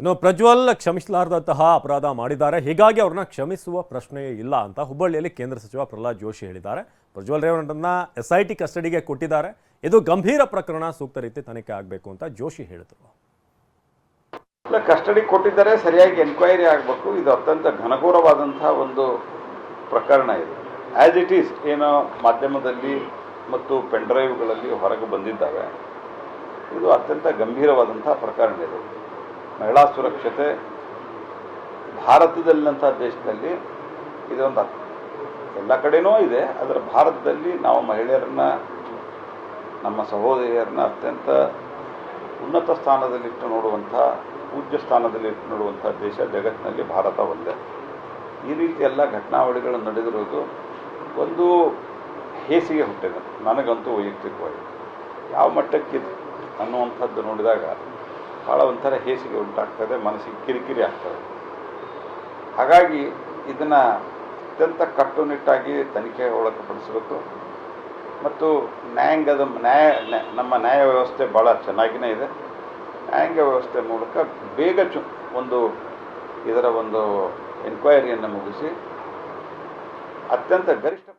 ಇನ್ನು ಪ್ರಜ್ವಲ್ ಕ್ಷಮಿಸಲಾರದಂತಹ ಅಪರಾಧ ಮಾಡಿದ್ದಾರೆ. ಹೀಗಾಗಿ ಅವ್ರನ್ನ ಕ್ಷಮಿಸುವ ಪ್ರಶ್ನೆಯೇ ಇಲ್ಲ ಅಂತ ಹುಬ್ಬಳ್ಳಿಯಲ್ಲಿ ಕೇಂದ್ರ ಸಚಿವ ಪ್ರಹ್ಲಾದ್ ಜೋಶಿ ಹೇಳಿದ್ದಾರೆ. ಪ್ರಜ್ವಲ್ ರೇವಣ್ಣರನ್ನ ಎಸ್ ಐ ಟಿ ಕಸ್ಟಡಿಗೆ ಕೊಟ್ಟಿದ್ದಾರೆ. ಇದು ಗಂಭೀರ ಪ್ರಕರಣ, ಸೂಕ್ತ ರೀತಿ ತನಿಖೆ ಆಗಬೇಕು ಅಂತ ಜೋಶಿ ಹೇಳಿದರು. ಕಸ್ಟಡಿ ಕೊಟ್ಟಿದ್ದಾರೆ, ಸರಿಯಾಗಿ ಎನ್ಕ್ವೈರಿ ಆಗಬೇಕು. ಇದು ಅತ್ಯಂತ ಘನಘೋರವಾದಂತಹ ಒಂದು ಪ್ರಕರಣ ಇದು. ಆ್ಯಸ್ ಇಟ್ ಈಸ್ ಏನೋ ಮಾಧ್ಯಮದಲ್ಲಿ ಮತ್ತು ಪೆನ್ಡ್ರೈವ್ಗಳಲ್ಲಿ ಹೊರಗೆ ಬಂದಿದ್ದಾವೆ. ಇದು ಅತ್ಯಂತ ಗಂಭೀರವಾದಂತಹ ಪ್ರಕರಣ ಇದು. ಮಹಿಳಾ ಸುರಕ್ಷತೆ ಭಾರತದಲ್ಲಿನಂಥ ದೇಶದಲ್ಲಿ ಇದೊಂದು ಎಲ್ಲ ಕಡೆನೂ ಇದೆ, ಆದರೆ ಭಾರತದಲ್ಲಿ ನಾವು ಮಹಿಳೆಯರನ್ನ, ನಮ್ಮ ಸಹೋದರಿಯರನ್ನ ಅತ್ಯಂತ ಉನ್ನತ ಸ್ಥಾನದಲ್ಲಿಟ್ಟು ನೋಡುವಂಥ, ಪೂಜ್ಯ ಸ್ಥಾನದಲ್ಲಿಟ್ಟು ನೋಡುವಂಥ ದೇಶ ಜಗತ್ತಿನಲ್ಲಿ ಭಾರತ ಒಂದೇ. ಈ ರೀತಿ ಎಲ್ಲ ಘಟನಾವಳಿಗಳು ನಡೆದಿರೋದು ಒಂದು ಹೇಸಿಗೆ ಹುಟ್ಟಿದೆ. ನನಗಂತೂ ವೈಯಕ್ತಿಕವಾಗಿ. ಯಾವ ಮಟ್ಟಕ್ಕಿದೆ ಅನ್ನುವಂಥದ್ದು ನೋಡಿದಾಗ ಭಾಳ ಒಂಥರ ಹೇಸಿಗೆ ಉಂಟಾಗ್ತದೆ, ಮನಸ್ಸಿಗೆ ಕಿರಿಕಿರಿ ಆಗ್ತದೆ. ಹಾಗಾಗಿ ಇದನ್ನು ಅತ್ಯಂತ ಕಟ್ಟುನಿಟ್ಟಾಗಿ ತನಿಖೆ ಒಳಪಡಿಸಬೇಕು. ಮತ್ತು ನ್ಯಾಯಾಂಗದ ನ್ಯಾಯ, ನ್ಯಾ- ನಮ್ಮ ನ್ಯಾಯ ವ್ಯವಸ್ಥೆ ಭಾಳ ಚೆನ್ನಾಗಿಯೇ ಇದೆ. ನ್ಯಾಯಾಂಗ ವ್ಯವಸ್ಥೆ ಮೂಲಕ ಬೇಗ ಚು, ಒಂದು ಇದರ ಒಂದು ಎನ್ಕ್ವೈರಿಯನ್ನು ಮುಗಿಸಿ, ಅತ್ಯಂತ ಗರಿಷ್ಠ